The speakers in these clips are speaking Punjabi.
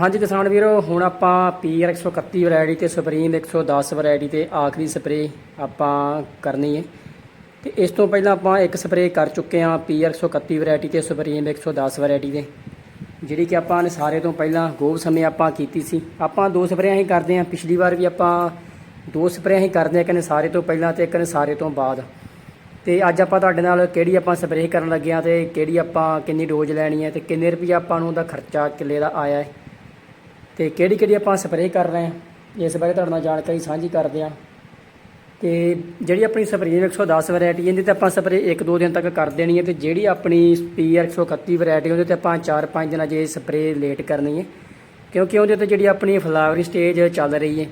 ਹਾਂਜੀ ਕਿਸਾਨ ਵੀਰੋ, ਹੁਣ ਆਪਾਂ ਪੀਆਰ 131 ਵੈਰਾਈਟੀ ਤੇ ਸੁਪਰੀਮ 110 ਵੈਰਾਈਟੀ ਤੇ ਆਖਰੀ ਸਪਰੇ ਆਪਾਂ ਕਰਨੀ ਹੈ। ਤੇ ਇਸ ਤੋਂ ਪਹਿਲਾਂ ਆਪਾਂ ਇੱਕ ਸਪਰੇ ਕਰ ਚੁੱਕੇ ਹਾਂ ਪੀਆਰ 131 ਵੈਰਾਈਟੀ ਤੇ ਸੁਪਰੀਮ 110 ਵੈਰਾਈਟੀ ਦੇ। ਜਿਹੜੀ ਕਿ ਆਪਾਂ ਨੇ ਸਾਰੇ ਤੋਂ ਪਹਿਲਾਂ ਗੋਬ ਸਮੇਂ ਆਪਾਂ ਕੀਤੀ ਸੀ। ਆਪਾਂ ਦੋ ਸਪਰੇਆਂ ਹੀ ਕਰਦੇ ਹਾਂ। ਪਿਛਲੀ ਵਾਰ ਵੀ ਆਪਾਂ ਦੋ ਸਪਰੇਆਂ ਹੀ ਕਰਦੇ ਹਾਂ ਕਹਿੰਦੇ ਸਾਰੇ ਤੋਂ ਪਹਿਲਾਂ ਤੇ ਕਹਿੰਦੇ ਸਾਰੇ ਤੋਂ ਬਾਅਦ। ਤੇ ਅੱਜ ਆਪਾਂ ਤੁਹਾਡੇ ਨਾਲ ਕਿਹੜੀ ਆਪਾਂ ਸਪਰੇਅ ਕਰਨ ਲੱਗੇ ਆ ਤੇ ਕਿਹੜੀ ਆਪਾਂ ਕਿੰਨੀ ਡੋਜ਼ ਲੈਣੀ ਹੈ ਤੇ ਕਿੰਨੇ ਰੁਪਏ ਆਪਾਂ ਨੂੰ ਉਹਦਾ ਖਰਚਾ ਕਿੱਲੇ ਦਾ ਆਇਆ ਹੈ। ਤੇ ਕਿਹੜੀ ਕਿਹੜੀ ਆਪਾਂ ਸਪਰੇਅ ਕਰ ਰਹੇ ਹਾਂ, ਇਸ ਬਾਰੇ ਤੁਹਾਡੇ ਨਾਲ ਜਾਣਕਾਰੀ ਸਾਂਝੀ ਕਰਦੇ ਹਾਂ। ਤੇ ਜਿਹੜੀ ਆਪਣੀ ਸਪਰੇਅ 110 ਵੈਰਾਈਟੀ ਇਹਦੇ ਤੇ ਆਪਾਂ ਸਪਰੇਅ 1-2 ਦਿਨ ਤੱਕ ਕਰ ਦੇਣੀ ਹੈ ਤੇ ਜਿਹੜੀ ਆਪਣੀ ਪੀਆਰ 131 ਵੈਰਾਈਟੀ ਉਹਦੇ ਤੇ ਆਪਾਂ 4-5 ਦਿਨਾਂ ਜੇ ਸਪਰੇਅ ਲੇਟ ਕਰਨੀ ਹੈ। ਕਿਉਂਕਿ ਉਹਦੇ ਤੇ ਜਿਹੜੀ ਆਪਣੀ ਫਲਾਵਰਿੰਗ ਸਟੇਜ ਚੱਲ ਰਹੀ ਹੈ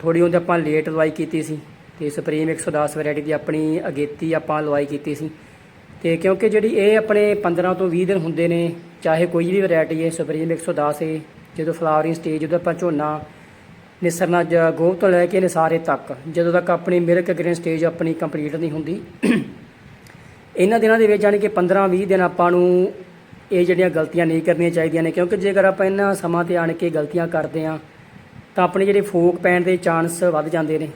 ਥੋੜੀ ਉਹਦੇ ਆਪਾਂ ਲੇਟ ਲਵਾਈ ਕੀਤੀ ਸੀ ਤੇ ਸੁਪਰੀਮ 110 ਵੈਰਾਈਟੀ ਦੀ ਆਪਣੀ ਅਗੇਤੀ ਆਪਾਂ ਲਵਾਈ ਕੀਤੀ ਸੀ। ਤੇ ਕਿਉਂਕਿ ਜਿਹੜੀ ਇਹ ਆਪਣੇ 15 ਤੋਂ 20 ਦਿਨ ਹੁੰਦੇ ਨੇ, ਚਾਹੇ ਕੋਈ ਵੀ ਵੈਰਾਈਟੀ ਹੈ ਸੁਪਰੀਮ 110 ਹੈ ਜਦੋਂ ਫਲਾਵਰਿੰਗ ਸਟੇਜ ਜਦੋਂ ਆਪਾਂ ਝੋਨਾ ਨਿਸਰਨਾ ਜ- ਗੋਹ ਤੋਂ ਲੈ ਕੇ ਨਿਸਾਰੇ ਤੱਕ, ਜਦੋਂ ਤੱਕ ਆਪਣੀ ਮਿਲਕ ਗ੍ਰੇਨ ਸਟੇਜ ਆਪਣੀ ਕੰਪਲੀਟ ਨਹੀਂ ਹੁੰਦੀ, ਇਹਨਾਂ ਦਿਨਾਂ ਦੇ ਵਿੱਚ ਜਾਣੀ ਕਿ 15-20 ਦਿਨ ਆਪਾਂ ਨੂੰ ਇਹ ਜਿਹੜੀਆਂ ਗਲਤੀਆਂ ਨਹੀਂ ਕਰਨੀਆਂ ਚਾਹੀਦੀਆਂ ਨੇ, ਕਿਉਂਕਿ ਜੇਕਰ ਆਪਾਂ ਇਹਨਾਂ ਸਮਾਂ ਤੇ ਆਣ ਕੇ ਗਲਤੀਆਂ ਕਰਦੇ ਹਾਂ, ਤਾਂ ਆਪਣੇ ਜਿਹੜੇ ਫੋਕ ਪੈਣ ਦੇ ਚਾਂਸ ਵੱਧ ਜਾਂਦੇ ਨੇ।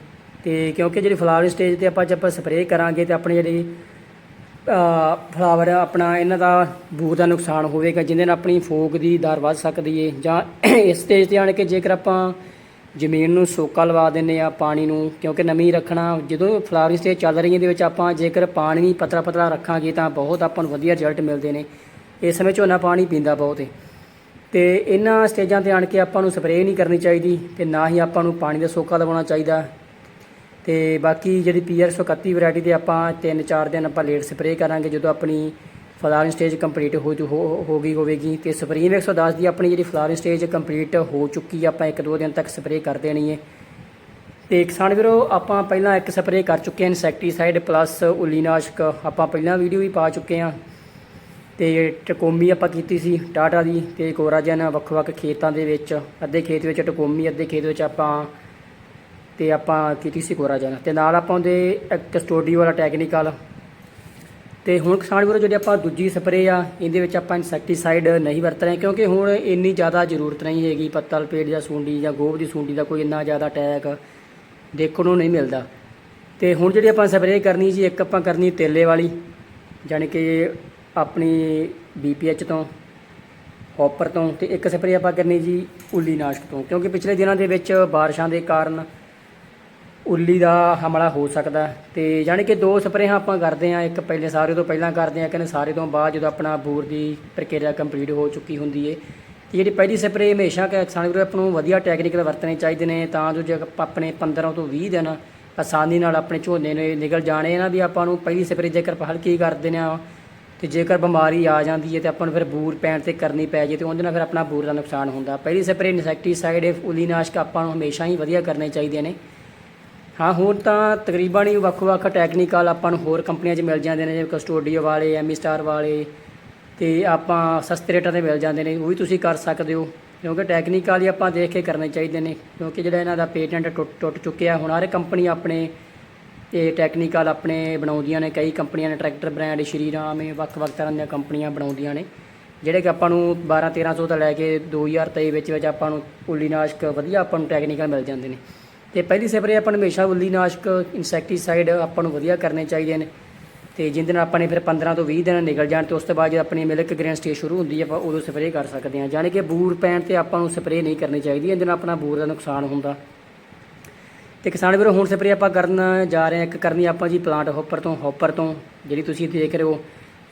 ਤੇ ਕਿਉਂਕਿ ਜਿਹੜੀ ਫਲਾਵਰ ਸਟੇਜ ਤੇ ਆਪਾਂ ਜੇ ਆਪਾਂ ਸਪਰੇਅ ਕਰਾਂਗੇ ਤੇ ਆਪਣੇ ਜਿਹੜੀ ਫਲਾਵਰ ਆਪਣਾ ਇਹਨਾਂ ਦਾ ਬੂਰ ਦਾ ਨੁਕਸਾਨ ਹੋਵੇਗਾ, ਜਿਹਦੇ ਨਾਲ ਆਪਣੀ ਫੋਕ ਦੀ ਦਰ ਵੱਧ ਸਕਦੀ ਏ, ਜਾਂ ਇਸ ਸਟੇਜ ਤੇ ਆਣ ਕੇ ਜੇਕਰ ਆਪਾਂ ਜ਼ਮੀਨ ਨੂੰ ਸੋਕਾ ਲਵਾ ਦਿੰਨੇ ਆ, ਪਾਣੀ ਨੂੰ, ਕਿਉਂਕਿ ਨਮੀ ਰੱਖਣਾ, ਜਦੋਂ ਫਲਾਵਰਿੰਗ ਸਟੇਜ ਚੱਲ ਰਹੀ ਹੈ ਦੇ ਵਿੱਚ ਆਪਾਂ ਜੇਕਰ ਪਾਣੀ ਪਤਲਾ ਪਤਲਾ ਰੱਖਾਂਗੇ, ਤਾਂ ਬਹੁਤ ਆਪਾਂ ਨੂੰ ਵਧੀਆ ਰਿਜ਼ਲਟ ਮਿਲਦੇ ਨੇ। ਇਸ ਸਮੇਂ ਝੋਨਾ ਪਾਣੀ ਪੀਂਦਾ ਬਹੁਤ ਏ। ਤੇ ਇਹਨਾਂ ਸਟੇਜਾਂ ਤੇ ਆਣ ਕੇ ਆਪਾਂ ਨੂੰ ਸਪਰੇਅ ਨਹੀਂ ਕਰਨੀ ਚਾਹੀਦੀ, ਤੇ ਨਾ ਹੀ ਆਪਾਂ ਨੂੰ ਪਾਣੀ ਦਾ ਸੋਕਾ ਲਵਾਉਣਾ ਚਾਹੀਦਾ। ਤੇ ਬਾਕੀ ਜਿਹੜੀ ਪੀਆਰ 131 ਵੈਰਾਈਟੀ ਦੇ ਆਪਾਂ 3-4 ਦਿਨ ਆਪਾਂ ਲੇਟ ਸਪਰੇਅ ਕਰਾਂਗੇ, ਜਦੋਂ ਆਪਣੀ ਫਲਾਵਰਿੰਗ ਸਟੇਜ ਕੰਪਲੀਟ ਹੋ ਜੂ- ਹੋ ਹੋ ਗਈ ਹੋਵੇਗੀ ਤੇ ਸੁਪਰੀਮ 110 ਦੀ ਆਪਣੀ ਜਿਹੜੀ ਫਲਾਵਰਿੰਗ ਸਟੇਜ ਕੰਪਲੀਟ ਹੋ ਚੁੱਕੀ ਆਪਾਂ 1-2 ਦਿਨ ਤੱਕ ਸਪਰੇਅ ਕਰ ਦੇਣੀ ਹੈ ਤੇ ਕਿਸਾਨ ਵੀਰੋ, ਆਪਾਂ ਪਹਿਲਾਂ ਇੱਕ ਸਪਰੇਅ ਕਰ ਚੁੱਕੇ ਹਾਂ ਇਨਸੈਕਟੀਸਾਈਡ ਪਲੱਸ ਉਲੀਨਾਸ਼ਕ ਆਪਾਂ ਪਹਿਲਾਂ ਵੀਡੀਓ ਵੀ ਪਾ ਚੁੱਕੇ ਹਾਂ। ਤੇ ਟਕੋਮੀ ਆਪਾਂ ਕੀਤੀ ਸੀ, ਟਾਟਾ ਦੀ ਤੇ ਕੋਰਾਜਨ ਵੱਖ-ਵੱਖ ਖੇਤਾਂ ਦੇ ਵਿੱਚ, ਅੱਧੇ ਖੇਤ ਵਿੱਚ ਟਕੋਮੀ, ਅੱਧੇ ਖੇਤ ਵਿੱਚ ਆਪਾਂ ਤੇ ਆਪਾਂ ਕੀਤੀ ਸੀ ਕੋਰਾਜਨ ਤੇ ਨਾਲ ਆਪਾਂ ਉਹਦੇ ਇੱਕ ਸਟੂਡੀਓ ਵਾਲਾ ਟੈਕਨੀਕਲ ਤੇ ਹੁਣ ਕਿਸਾਨ ਵੀਰੋ, ਜਿਹੜੀ ਆਪਾਂ ਦੂਜੀ ਸਪਰੇਅ ਆ, ਇਹਦੇ ਵਿੱਚ ਆਪਾਂ ਇਨਸੈਕਟੀਸਾਈਡ ਨਹੀਂ ਵਰਤ ਰਹੇ, ਕਿਉਂਕਿ ਹੁਣ ਇੰਨੀ ਜ਼ਿਆਦਾ ਜ਼ਰੂਰਤ ਨਹੀਂ ਹੈਗੀ। ਪੱਤਲ ਪੇਟ ਜਾਂ ਸੁੰਡੀ ਜਾਂ ਗੋਭ ਦੀ ਸੁੰਡੀ ਦਾ ਕੋਈ ਇੰਨਾ ਜ਼ਿਆਦਾ ਅਟੈਕ ਦੇਖਣ ਨੂੰ ਨਹੀਂ ਮਿਲਦਾ। ਤੇ ਹੁਣ ਜਿਹੜੀ ਆਪਾਂ ਸਪਰੇਅ ਕਰਨੀ ਜੀ, ਇੱਕ ਆਪਾਂ ਕਰਨੀ ਤੇਲੇ ਵਾਲੀ, ਜਾਣੀ ਕਿ ਆਪਣੀ ਬੀਪੀਐਚ ਤੋਂ ਹੌਪਰ ਤੋਂ, ਤੇ ਇੱਕ ਸਪਰੇਅ ਆਪਾਂ ਕਰਨੀ ਜੀ ਉੱਲੀ ਨਾਸ਼ਕ ਤੋਂ। ਕਿਉਂਕਿ ਪਿਛਲੇ ਦਿਨਾਂ ਦੇ ਵਿੱਚ ਬਾਰਿਸ਼ਾਂ ਦੇ ਕਾਰਨ ਉੱਲੀ ਦਾ ਹਮਲਾ ਹੋ ਸਕਦਾ ਹੈ। ਤੇ ਜਾਣੀ ਕਿ ਦੋ ਸਪਰੇਹਾਂ ਆਪਾਂ ਕਰਦੇ ਆ ਇੱਕ ਪਹਿਲੇ ਸਾਰੇ ਤੋਂ ਪਹਿਲਾਂ ਕਰਦੇ ਆ ਕਹਿੰਦੇ ਸਾਰੇ ਤੋਂ ਬਾਅਦ ਜਦੋਂ ਆਪਣਾ ਬੂਰ ਦੀ ਪ੍ਰਕਿਰਿਆ ਕੰਪਲੀਟ ਹੋ ਚੁੱਕੀ ਹੁੰਦੀ ਏ ਤੇ ਜਿਹੜੀ ਪਹਿਲੀ ਸਪਰੇਅ ਹਮੇਸ਼ਾ ਕਿ ਕਿਸਾਨ ਵੀਰੋ, ਆਪਾਂ ਨੂੰ ਵਧੀਆ ਟੈਕਨੀਕਲ ਵਰਤਣੇ ਚਾਹੀਦੇ ਨੇ, ਤਾਂ ਜੋ ਜੇ ਆਪਣੇ 15 ਤੋਂ 20 ਦਿਨ ਆਸਾਨੀ ਨਾਲ ਆਪਣੇ ਝੋਨੇ ਨੇ ਨਿਕਲ ਜਾਣੇ। ਇਹਨਾਂ ਦੀ ਆਪਾਂ ਨੂੰ ਪਹਿਲੀ ਸਪਰੇਅ ਜੇਕਰ ਹਲਕੀ ਕਰਦੇ ਨੇ, ਤੇ ਜੇਕਰ ਬਿਮਾਰੀ ਆ ਜਾਂਦੀ ਹੈ ਤੇ ਆਪਾਂ ਨੂੰ ਫਿਰ ਬੂਰ ਪੈਣ ਤੇ ਕਰਨੀ ਪੈ ਜੇ ਤੇ ਉਹਦੇ ਨਾਲ ਫਿਰ ਆਪਣਾ ਬੂਰ ਦਾ ਨੁਕਸਾਨ ਹੁੰਦਾ। ਪਹਿਲੀ ਸਪਰੇਅ ਇਨਸੈਕਟੀਸਾਈਡ ਉਲੀਨਾਸ਼ਕ ਆਪਾਂ ਨੂੰ ਹਮੇਸ਼ਾ ਹੀ ਵਧੀਆ ਕਰਨੇ ਚਾਹੀਦੇ ਨੇ। ਹਾਂ, ਹੁਣ ਤਾਂ ਤਕਰੀਬਨ ਹੀ ਵੱਖ-ਵੱਖ ਟੈਕਨੀਕਲ ਆਪਾਂ ਨੂੰ ਹੋਰ ਕੰਪਨੀਆਂ 'ਚ ਮਿਲ ਜਾਂਦੇ ਨੇ, ਜਿਵੇਂ ਕਸਟੋਡੀਓ ਵਾਲੇ, ਐਮੀ ਸਟਾਰ ਵਾਲੇ ਤੇ ਆਪਾਂ ਸਸਤੇ ਰੇਟਾਂ ਤੇ ਮਿਲ ਜਾਂਦੇ ਨੇ, ਉਹ ਵੀ ਤੁਸੀਂ ਕਰ ਸਕਦੇ ਹੋ। ਕਿਉਂਕਿ ਟੈਕਨੀਕਲ ਹੀ ਆਪਾਂ ਦੇਖ ਕੇ ਕਰਨੇ ਚਾਹੀਦੇ ਨੇ, ਕਿਉਂਕਿ ਜਿਹੜਾ ਇਹਨਾਂ ਦਾ ਪੇਟੈਂਟ ਟੁੱਟ ਟੁੱਟ ਚੁੱਕਿਆ, ਹੁਣ ਹਰ ਕੰਪਨੀ ਆਪਣੇ ਇਹ ਟੈਕਨੀਕਲ ਆਪਣੇ ਬਣਾਉਂਦੀਆਂ ਨੇ, ਕਈ ਕੰਪਨੀਆਂ ਨੇ, ਟਰੈਕਟਰ ਬ੍ਰਾਂਡ, ਸ਼੍ਰੀ ਰਾਮ, ਇਹ ਵੱਖ-ਵੱਖ ਤਰ੍ਹਾਂ ਦੀਆਂ ਕੰਪਨੀਆਂ ਬਣਾਉਂਦੀਆਂ ਨੇ, ਜਿਹੜੇ ਕਿ ਆਪਾਂ ਨੂੰ 12 1300 ਤੋਂ ਲੈ ਕੇ 2023 ਵਿੱਚ ਵਿੱਚ ਆਪਾਂ ਨੂੰ ਉਲੀਨਾਸ਼ਕ ਵਧੀਆ ਆਪਾਂ ਨੂੰ ਟੈਕਨੀਕਲ ਮਿਲ ਜਾਂਦੇ ਨੇ। ਤੇ ਪਹਿਲੀ ਸਪਰੇ ਆਪਾਂ ਨੂੰ ਹਮੇਸ਼ਾ ਉਲੀਨਾਸ਼ਕ, ਇਨਸੈਕਟੀਸਾਈਡ ਆਪਾਂ ਨੂੰ ਵਧੀਆ ਕਰਨੇ ਚਾਹੀਦੇ ਨੇ। ਤੇ ਜਿਹਦੇ ਨਾਲ ਆਪਾਂ ਨੇ ਫਿਰ 15 ਤੋਂ 20 ਦਿਨ ਨਿਕਲ ਜਾਣ ਤੇ ਉਸ ਤੋਂ ਬਾਅਦ ਜਦ ਆਪਣੀ ਮਿਲਕ ਗ੍ਰੇਨ ਸਟੇਜ ਸ਼ੁਰੂ ਹੁੰਦੀ ਹੈ ਆਪਾਂ ਉਦੋਂ ਸਪਰੇਅ ਕਰ ਸਕਦੇ ਹਾਂ। ਜਾਣੀ ਕਿ ਬੂਰ ਪੈਣ ਤੇ ਆਪਾਂ ਨੂੰ ਸਪਰੇਅ ਨਹੀਂ ਕਰਨੀ ਚਾਹੀਦੀ, ਇਹਦੇ ਨਾਲ ਆਪਣਾ ਬੂਰ ਦਾ ਨੁਕਸਾਨ ਹੁੰਦਾ। ਤੇ ਕਿਸਾਨ ਵੀਰੋ, ਹੁਣ ਸਪਰੇਅ ਆਪਾਂ ਕਰਨ ਜਾ ਰਹੇ ਹਾਂ। ਇੱਕ ਕਰਨੀ ਆਪਾਂ ਜੀ ਪਲਾਂਟ ਹੌਪਰ ਤੋਂ ਹੌਪਰ ਤੋਂ, ਜਿਹੜੀ ਤੁਸੀਂ ਦੇਖ ਰਹੇ ਹੋ।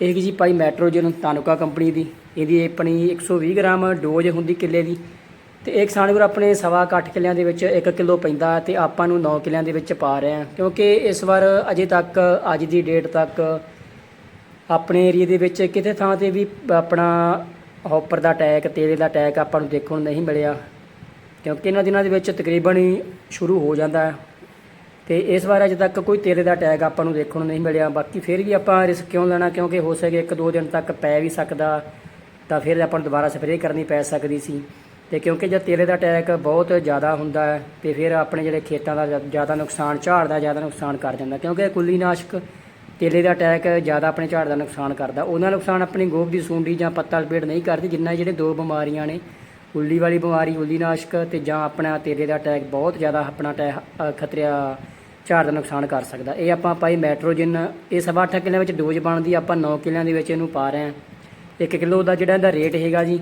ਇਹ ਹੈਗੀ ਜੀ ਭਾਈ ਮੈਟਰੋਜਨ ਤਾਨੁਕਾ ਕੰਪਨੀ ਦੀ। ਇਹਦੀ ਆਪਣੀ 120 ਗ੍ਰਾਮ ਡੋਜ਼ ਹੁੰਦੀ ਕਿੱਲੇ ਦੀ। ਤੇ ਇਹ ਕਿਸਾਨ ਵੀਰ ਆਪਣੇ ਸਵਾ ਕੁ ਅੱਠ ਕਿੱਲਿਆਂ ਦੇ ਵਿੱਚ 1 ਕਿਲੋ ਪੈਂਦਾ ਤੇ ਆਪਾਂ ਨੂੰ 9 ਕਿੱਲਿਆਂ ਦੇ ਵਿੱਚ ਪਾ ਰਹੇ ਹਾਂ। ਕਿਉਂਕਿ ਇਸ ਵਾਰ ਅਜੇ ਤੱਕ, ਅੱਜ ਦੀ ਡੇਟ ਤੱਕ ਆਪਣੇ ਏਰੀਏ ਦੇ ਵਿੱਚ ਕਿਤੇ ਥਾਂ ਤੇ ਵੀ ਆਪਣਾ ਹੌਪਰ ਦਾ ਅਟੈਕ ਤੇਲੇ ਦਾ ਅਟੈਕ ਆਪਾਂ ਨੂੰ ਦੇਖਣ ਨੂੰ ਨਹੀਂ ਮਿਲਿਆ। ਕਿਉਂਕਿ ਇਹਨਾਂ ਦਿਨਾਂ ਦੇ ਵਿੱਚ ਤਕਰੀਬਨ ਹੀ ਸ਼ੁਰੂ ਹੋ ਜਾਂਦਾ ਹੈ। ਤੇ ਇਸ ਵਾਰ ਅਜੇ ਤੱਕ ਕੋਈ ਤੇਲੇ ਦਾ ਟੈਗ ਆਪਾਂ ਨੂੰ ਦੇਖਣ ਨੂੰ ਨਹੀਂ ਮਿਲਿਆ। ਬਾਕੀ ਫਿਰ ਵੀ ਆਪਾਂ ਰਿਸਕ ਕਿਉਂ ਲੈਣਾ? ਕਿਉਂਕਿ ਹੋ ਸਕੇ ਇੱਕ ਦੋ ਦਿਨ ਤੱਕ ਪੈ ਵੀ ਸਕਦਾ ਤਾਂ ਫਿਰ ਆਪਾਂ ਨੂੰ ਦੁਬਾਰਾ ਸਪਰੇਅ ਕਰਨੀ ਪੈ ਸਕਦੀ ਸੀ। ਤੇ ਕਿਉਂਕਿ ਜੇ ਤੇਲੇ ਦਾ ਅਟੈਕ ਬਹੁਤ ਜ਼ਿਆਦਾ ਹੁੰਦਾ ਹੈ, ਤੇ ਫਿਰ ਆਪਣੇ ਜਿਹੜੇ ਖੇਤਾਂ ਦਾ ਜ- ਜ਼ਿਆਦਾ ਨੁਕਸਾਨ, ਝਾੜ ਦਾ ਜ਼ਿਆਦਾ ਨੁਕਸਾਨ ਕਰ ਜਾਂਦਾ। ਕਿਉਂਕਿ ਕੁੱਲੀਨਾਸ਼ਕ ਤੇਲੇ ਦਾ ਅਟੈਕ ਜ਼ਿਆਦਾ ਆਪਣੇ ਝਾੜ ਦਾ ਨੁਕਸਾਨ ਕਰਦਾ। ਉਹਨਾਂ ਨੁਕਸਾਨ ਆਪਣੀ ਗੋਭ ਦੀ ਸੁੰਡੀ ਜਾਂ ਪੱਤਾ ਲਪੇਟ ਨਹੀਂ ਕਰਦੀ, ਜਿੰਨਾ ਜਿਹੜੇ ਦੋ ਬਿਮਾਰੀਆਂ ਨੇ ਉੱਲੀ ਵਾਲੀ ਬਿਮਾਰੀ ਉੱਲੀ ਨਾਸ਼ਕ ਤੇ ਜਾਂ ਆਪਣਾ ਤੇਲੇ ਦਾ ਅਟੈਕ ਬਹੁਤ ਜ਼ਿਆਦਾ ਆਪਣਾ ਅਟੈਕ ਖਤਰਿਆ, ਝਾੜ ਦਾ ਨੁਕਸਾਨ ਕਰ ਸਕਦਾ। ਇਹ ਆਪਾਂ ਪਾਈ ਮੈਟਰੋਜਨ, ਇਹ ਸਵਾ ਅੱਠ ਕਿੱਲਿਆਂ ਵਿੱਚ ਡੋਜ਼ ਬਣਦੀ, ਆਪਾਂ 9 ਕਿੱਲਿਆਂ ਦੇ ਵਿੱਚ ਇਹਨੂੰ ਪਾ ਰਹੇ ਹਾਂ। 1 ਕਿਲੋ ਦਾ ਜਿਹੜਾ ਇਹਦਾ ਰੇਟ ਹੈਗਾ ਜੀ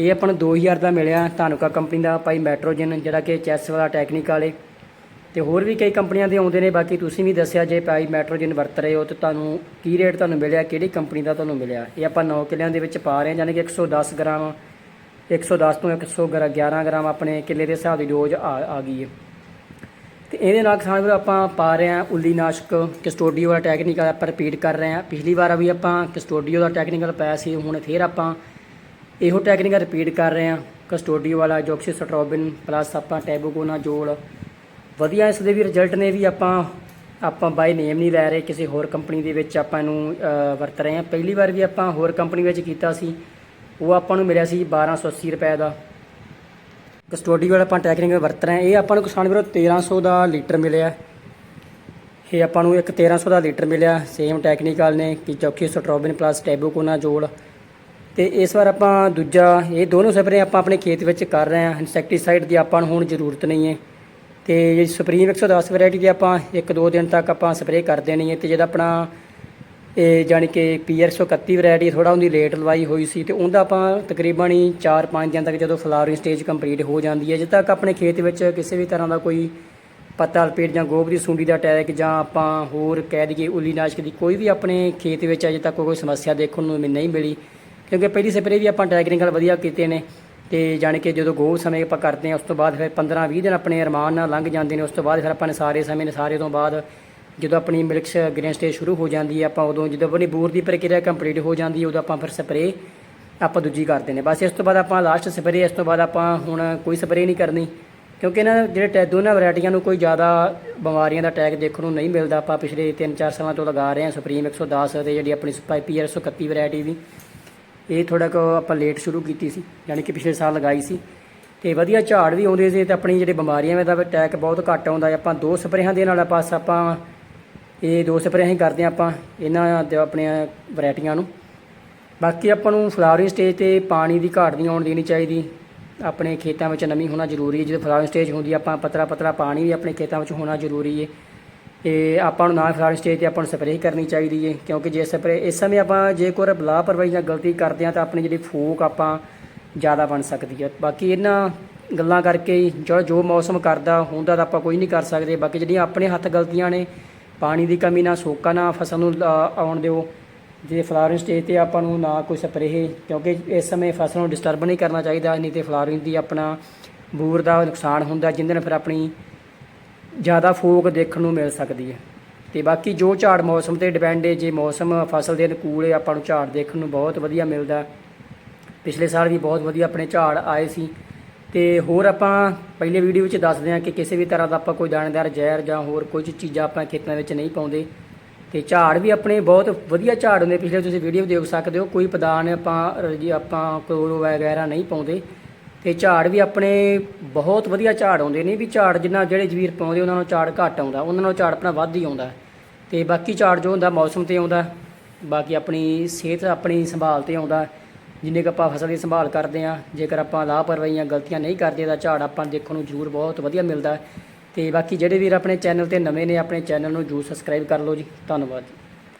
ਇਹ ਆਪਾਂ ਨੂੰ 2000 ਦਾ ਮਿਲਿਆ ਧਾਨੁਕਾ ਕੰਪਨੀ ਦਾ, ਭਾਈ ਮੈਟਰੋਜਨ, ਜਿਹੜਾ ਕਿ ਚੈਸ ਵਾਲਾ ਟੈਕਨੀਕਲ ਹੈ ਤੇ ਹੋਰ ਵੀ ਕਈ ਕੰਪਨੀਆਂ ਦੇ ਆਉਂਦੇ ਨੇ, ਬਾਕੀ ਤੁਸੀਂ ਵੀ ਦੱਸਿਆ ਜੇ ਭਾਈ ਮੈਟਰੋਜਨ ਵਰਤ ਰਹੇ ਹੋ ਤੇ ਤੁਹਾਨੂੰ ਕੀ ਰੇਟ ਤੁਹਾਨੂੰ ਮਿਲਿਆ, ਕਿਹੜੀ ਕੰਪਨੀ ਦਾ ਤੁਹਾਨੂੰ ਮਿਲਿਆ? ਇਹ ਆਪਾਂ 9 ਕਿਲਿਆਂ ਦੇ ਵਿੱਚ ਪਾ ਰਹੇ ਹਾਂ, ਯਾਨੀ ਕਿ 110 ਗ੍ਰਾਮ 110 ਤੋਂ 111 ਗ੍ਰਾਮ ਆਪਣੇ ਕਿੱਲੇ ਦੇ ਹਿਸਾਬ ਦੀ ਡੋਜ਼ ਆ ਆ ਗਈ ਹੈ। ਤੇ ਇਹਦੇ ਨਾਲ ਕਿਸਾਨ ਵੀਰੋ ਆਪਾਂ ਪਾ ਰਹੇ ਹਾਂ ਉੱਲੀ ਨਾਸ਼ਕ ਕਸਟੋਡੀਓ ਵਾਲਾ ਟੈਕਨੀਕਲ ਆਪਾਂ ਰਿਪੀਟ ਕਰ ਰਹੇ ਹਾਂ। ਪਿਛਲੀ ਵਾਰ ਵੀ ਆਪਾਂ ਕਸਟੋਡੀਓ ਦਾ ਟੈਕਨੀਕਲ ਪਾਇਆ ਸੀ, ਹੁਣ ਫੇਰ ਆਪਾਂ ਇਹੋ ਟੈਕਨੀਕਲ ਰਿਪੀਟ ਕਰ ਰਹੇ ਹਾਂ। ਕਸਟੋਡੀਓ ਵਾਲਾ, ਜੋਕਸੀ ਸਟਰੋਬਿਨ ਪਲੱਸ ਆਪਾਂ ਟੈਬੂਗੋਨਾ ਜੋਲ ਵਧੀਆ ਇਸ ਦੇ ਵੀ ਰਿਜ਼ਲਟ ਨੇ ਵੀ ਆਪਾਂ ਆਪਾਂ ਬਾਈ ਨੇਮ ਨਹੀਂ ਲੈ ਰਹੇ, ਕਿਸੇ ਹੋਰ ਕੰਪਨੀ ਦੇ ਵਿੱਚ ਆਪਾਂ ਇਹਨੂੰ ਵਰਤ ਰਹੇ ਹਾਂ। ਪਹਿਲੀ ਵਾਰ ਵੀ ਆਪਾਂ ਹੋਰ ਕੰਪਨੀ ਵਿੱਚ ਕੀਤਾ ਸੀ। ਉਹ ਆਪਾਂ ਨੂੰ ਮਿਲਿਆ ਸੀ 1280 ਰੁਪਏ ਦਾ। ਕਸਟੋਡੀ ਵਾਲਾ ਆਪਾਂ ਟੈਕਨਿਕ ਵਰਤ ਰਹੇ ਹਾਂ। ਇਹ ਆਪਾਂ ਨੂੰ ਕਿਸਾਨ ਵੀਰੋ 1300 ਦਾ ਲੀਟਰ ਮਿਲਿਆ। ਇਹ ਆਪਾਂ ਨੂੰ ਇੱਕ 1300 ਦਾ ਲੀਟਰ ਮਿਲਿਆ। ਸੇਮ ਟੈਕਨੀਕਲ ਨੇ ਕਿ ਚੌਕੀ ਸਟ੍ਰੋਬਿਨ ਪਲੱਸ ਟੈਬੂਕੋਨਾ ਜੋਲ ਤੇ ਇਸ ਵਾਰ ਆਪਾਂ ਦੂਜਾ, ਇਹ ਦੋਨੋਂ ਸਪਰੇ ਆਪਾਂ ਆਪਣੇ ਖੇਤ ਵਿੱਚ ਕਰ ਰਹੇ ਹਾਂ। ਇਨਸੈਕਟੀਸਾਈਡ ਦੀ ਆਪਾਂ ਨੂੰ ਹੁਣ ਜ਼ਰੂਰਤ ਨਹੀਂ ਹੈ। ਤੇ ਜੇ ਸੁਪਰੀਮ 110 ਵੈਰਾਈਟੀ ਦੀ ਆਪਾਂ ਇੱਕ ਦੋ ਦਿਨ ਤੱਕ ਆਪਾਂ ਸਪਰੇਅ ਕਰ ਦੇਣੀ ਹੈ ਤੇ ਜਿਹੜਾ ਆਪਣਾ, ਇਹ ਜਾਣੀ ਕਿ ਪੀਆਰ 131 ਵੈਰਾਈਟੀ ਥੋੜਾ ਉਹਦੀ ਰੇਟ ਲਵਾਈ ਹੋਈ ਸੀ ਤੇ ਉਹਦਾ ਆਪਾਂ ਤਕਰੀਬਨ ਹੀ 4-5 ਦਿਨ ਤੱਕ ਜਦੋਂ ਫਲਾਵਰਿੰਗ ਸਟੇਜ ਕੰਪਲੀਟ ਹੋ ਜਾਂਦੀ ਹੈ, ਜਦ ਤੱਕ ਆਪਣੇ ਖੇਤ ਵਿੱਚ ਕਿਸੇ ਵੀ ਤਰ੍ਹਾਂ ਦਾ ਕੋਈ ਪੱਤਾ ਲਪੇਟ ਜਾਂ ਗੋਬ ਦੀ ਸੁੰਡੀ ਦਾ ਅਟੈਕ ਜਾਂ ਆਪਾਂ ਹੋਰ ਕਹਿ ਦਈਏ ਉੱਲੀ ਨਾਸ਼ਕ ਦੀ ਕੋਈ ਵੀ ਆਪਣੇ ਖੇਤ ਵਿੱਚ ਅਜੇ ਤੱਕ ਕੋਈ ਸਮੱਸਿਆ ਦੇਖਣ ਨੂੰ ਨਹੀਂ ਮਿਲੀ। ਕਿਉਂਕਿ ਪਹਿਲੀ ਸਪਰੇਅ ਵੀ ਆਪਾਂ ਟੈਕਨੀਕਲ ਵਧੀਆ ਕੀਤੇ ਨੇ ਤੇ ਜਾਣੀ ਕਿ ਜਦੋਂ ਗੋ ਸਮੇਂ ਆਪਾਂ ਕਰਦੇ ਹਾਂ, ਉਸ ਤੋਂ ਬਾਅਦ ਫਿਰ 15-20 ਦਿਨ ਆਪਣੇ ਅਰਮਾਨ ਨਾਲ ਲੰਘ ਜਾਂਦੇ ਨੇ, ਉਸ ਤੋਂ ਬਾਅਦ ਫਿਰ ਆਪਾਂ ਨੇ ਸਾਰੇ ਸਮੇਂ ਨੇ ਸਾਰੇ ਤੋਂ ਬਾਅਦ ਜਦੋਂ ਆਪਣੀ ਮਿਲਕਸ ਗ੍ਰੇਨ ਸਟੇਜ ਸ਼ੁਰੂ ਹੋ ਜਾਂਦੀ ਹੈ, ਆਪਾਂ ਉਦੋਂ ਜਦੋਂ ਆਪਣੀ ਬੂਰ ਦੀ ਪ੍ਰਕਿਰਿਆ ਕੰਪਲੀਟ ਹੋ ਜਾਂਦੀ ਹੈ, ਉਦੋਂ ਆਪਾਂ ਫਿਰ ਸਪਰੇਅ ਆਪਾਂ ਦੂਜੀ ਕਰਦੇ ਨੇ। ਬਸ ਇਸ ਤੋਂ ਬਾਅਦ ਆਪਾਂ ਲਾਸਟ ਸਪਰੇਅ, ਇਸ ਤੋਂ ਬਾਅਦ ਆਪਾਂ ਹੁਣ ਕੋਈ ਸਪਰੇਅ ਨਹੀਂ ਕਰਨੀ ਕਿਉਂਕਿ ਇਹਨਾਂ ਜਿਹੜੇ ਟੈ- ਦੋਨਾਂ ਵੈਰਾਈਟੀਆਂ ਨੂੰ ਕੋਈ ਜ਼ਿਆਦਾ ਬਿਮਾਰੀਆਂ ਦਾ ਅਟੈਕ ਦੇਖਣ ਨੂੰ ਨਹੀਂ ਮਿਲਦਾ। ਆਪਾਂ ਪਿਛਲੇ 3-4 ਸਾਲਾਂ ਤੋਂ ਲਗਾ ਰਹੇ ਹਾਂ ਸੁਪਰੀਮ 110 ਤੇ ਜਿਹੜੀ ਆਪਣੀ ਪੀਆਰ 131 ਵੈਰਾਈਟੀ ਵੀ। ਇਹ ਥੋੜਾ ਕੁ ਆਪਾਂ ਲੇਟ ਸ਼ੁਰੂ ਕੀਤੀ ਸੀ, ਯਾਨੀ ਕਿ ਪਿਛਲੇ ਸਾਲ ਲਗਾਈ ਸੀ। ਤੇ ਵਧੀਆ ਝਾੜ ਵੀ ਆਉਂਦੇ ਸੀ ਤੇ ਆਪਣੀ ਜਿਹੜੇ ਬਿਮਾਰੀਆਂ ਦਾ ਅਟੈਕ ਬਹੁਤ ਘੱਟ ਆਉਂਦਾ ਹੈ। ਆਪਾਂ ਦੋ ਸਪਰੇਹਾਂ ਦੇ ਨਾਲ ਆਪਾਂ ਆਪਾਂ ਇਹ ਦੋ ਸਪਰੇਹਾਂ ਹੀ ਕਰਦੇ ਹਾਂ ਆਪਾਂ ਇਹਨਾਂ ਦੇ ਆਪਣੀਆਂ ਵੈਰਾਈਟੀਆਂ ਨੂੰ। ਬਾਕੀ ਆਪਾਂ ਨੂੰ ਫਲਾਵਰਿੰਗ ਸਟੇਜ ਤੇ ਪਾਣੀ ਦੀ ਘਾਟ ਨਹੀਂ ਆਉਣ ਦੇਣੀ ਚਾਹੀਦੀ। ਆਪਣੇ ਖੇਤਾਂ ਵਿੱਚ ਨਮੀ ਹੋਣਾ ਜ਼ਰੂਰੀ ਹੈ, ਜਦੋਂ ਫਲਾਵਰਿੰਗ ਸਟੇਜ ਹੁੰਦੀ ਆਪਾਂ ਪਤਲਾ ਪਤਲਾ ਪਾਣੀ ਵੀ ਆਪਣੇ ਖੇਤਾਂ ਵਿੱਚ ਹੋਣਾ ਜ਼ਰੂਰੀ ਹੈ। ਤੇ ਆਪਾਂ ਨੂੰ ਨਾ ਫਲਾਵਰਿੰਗ ਸਟੇਜ ਤੇ ਆਪਾਂ ਨੂੰ ਸਪਰੇਅ ਕਰਨੀ ਚਾਹੀਦੀ ਹੈ ਕਿਉਂਕਿ ਜੇ ਸਪਰੇਅ ਇਸ ਸਮੇਂ ਆਪਾਂ ਜੇ ਕੋਈ ਲਾਪਰਵਾਹੀ ਜਾਂ ਗਲਤੀ ਕਰਦੇ ਹਾਂ ਤਾਂ ਆਪਣੀ ਜਿਹੜੀ ਫੂਕ ਆਪਾਂ ਜ਼ਿਆਦਾ ਬਣ ਸਕਦੀ ਹੈ। ਬਾਕੀ ਇਹਨਾਂ ਗੱਲਾਂ ਕਰਕੇ ਹੀ ਜੋ ਜੋ ਮੌਸਮ ਕਰਦਾ ਹੁੰਦਾ ਤਾਂ ਆਪਾਂ ਕੋਈ ਨਹੀਂ ਕਰ ਸਕਦੇ। ਬਾਕੀ ਜਿਹੜੀਆਂ ਆਪਣੇ ਹੱਥ ਗਲਤੀਆਂ ਨੇ, ਪਾਣੀ ਦੀ ਕਮੀ ਨਾ, ਸੋਕਾ ਨਾ, ਫਸਲ ਨੂੰ ਲਾ- ਆਉਣ ਦਿਓ। ਜੇ ਫਲਾਵਰਿੰਗ ਸਟੇਜ ਤੇ ਆਪਾਂ ਨੂੰ ਨਾ ਕੋਈ ਸਪਰੇਅ ਕਿਉਂਕਿ ਇਸ ਸਮੇਂ ਫਸਲ ਨੂੰ ਡਿਸਟਰਬ ਨਹੀਂ ਕਰਨਾ ਚਾਹੀਦਾ, ਨਹੀਂ ਤੇ ਫਲਾਵਰਿੰਗ ਦੀ ਆਪਣਾ ਬੂਰ ਦਾ ਨੁਕਸਾਨ ਹੁੰਦਾ ਜਿਹਦੇ ਨਾਲ ਫਿਰ ਆਪਣੀ ਜ਼ਿਆਦਾ ਫੋਕ ਦੇਖਣ ਨੂੰ ਮਿਲ ਸਕਦੀ ਹੈ। ਤੇ ਬਾਕੀ ਜੋ ਝਾੜ ਮੌਸਮ ਤੇ ਡਿਪੈਂਡ ਹੈ ਜੇ ਮੌਸਮ ਫਸਲ ਦੇ ਅਨੁਕੂਲ ਹੈ ਆਪਾਂ ਨੂੰ ਝਾੜ ਦੇਖਣ ਨੂੰ ਬਹੁਤ ਵਧੀਆ ਮਿਲਦਾ। ਪਿਛਲੇ ਸਾਲ ਵੀ ਬਹੁਤ ਵਧੀਆ ਆਪਣੇ ਝਾੜ ਆਏ ਸੀ। ਤੇ ਹੋਰ ਆਪਾਂ ਪਹਿਲੇ ਵੀਡੀਓ ਵਿੱਚ ਦੱਸਦੇ ਹਾਂ ਕਿ ਕਿਸੇ ਵੀ ਤਰ੍ਹਾਂ ਦਾ ਆਪਾਂ ਕੋਈ ਦਾਣੇਦਾਰ ਜ਼ਹਿਰ ਜਾਂ ਹੋਰ ਕੁਝ ਚੀਜ਼ਾਂ ਆਪਾਂ ਖੇਤਾਂ ਵਿੱਚ ਨਹੀਂ ਪਾਉਂਦੇ। ਤੇ ਝਾੜ ਵੀ ਆਪਣੇ ਬਹੁਤ ਵਧੀਆ ਝਾੜ ਹੁੰਦੇ। ਪਿਛਲੇ ਤੁਸੀਂ ਵੀਡੀਓ ਦੇਖ ਸਕਦੇ ਹੋ, ਕੋਈ ਪਦਾਨ ਆਪਾਂ ਜੀ ਆਪਾਂ ਕਲੋਰੋ ਵਗੈਰਾ ਨਹੀਂ ਪਾਉਂਦੇ। ਤੇ ਝਾੜ ਵੀ ਆਪਣੇ ਬਹੁਤ ਵਧੀਆ ਝਾੜ ਆਉਂਦੇ ਨੇ, ਵੀ ਝਾੜ ਜਿੰਨਾ ਜਿਹੜੇ ਜਵੀਰ ਪਾਉਂਦੇ, ਉਹਨਾਂ ਨੂੰ ਝਾੜ ਘੱਟ ਆਉਂਦਾ, ਉਹਨਾਂ ਨੂੰ ਝਾੜ ਆਪਣਾ ਵੱਧ ਹੀ ਆਉਂਦਾ। ਤੇ ਬਾਕੀ ਝਾੜ ਜੋ ਹੁੰਦਾ, ਮੌਸਮ ਤੇ ਆਉਂਦਾ, ਬਾਕੀ ਆਪਣੀ ਸਿਹਤ ਆਪਣੀ ਸੰਭਾਲ ਤੇ ਆਉਂਦਾ। ਜਿੰਨੇ ਕੁ ਆਪਾਂ ਫਸਲ ਦੀ ਸੰਭਾਲ ਕਰਦੇ ਆ ਜੇਕਰ ਆਪਾਂ ਲਾਪਰਵਾਹੀਆਂ ਗਲਤੀਆਂ ਨਹੀਂ ਕਰਦੇ, ਤਾਂ ਝਾੜ ਆਪਾਂ ਦੇਖਣ ਨੂੰ ਜ਼ਰੂਰ ਬਹੁਤ ਵਧੀਆ ਮਿਲਦਾ। ਤੇ ਬਾਕੀ ਜਿਹੜੇ ਵੀਰ ਆਪਣੇ ਚੈਨਲ ਤੇ ਨਵੇਂ ਨੇ, ਆਪਣੇ ਚੈਨਲ ਨੂੰ ਜਰੂਰ ਸਬਸਕ੍ਰਾਈਬ ਕਰ ਲਓ ਜੀ। ਧੰਨਵਾਦ ਜੀ।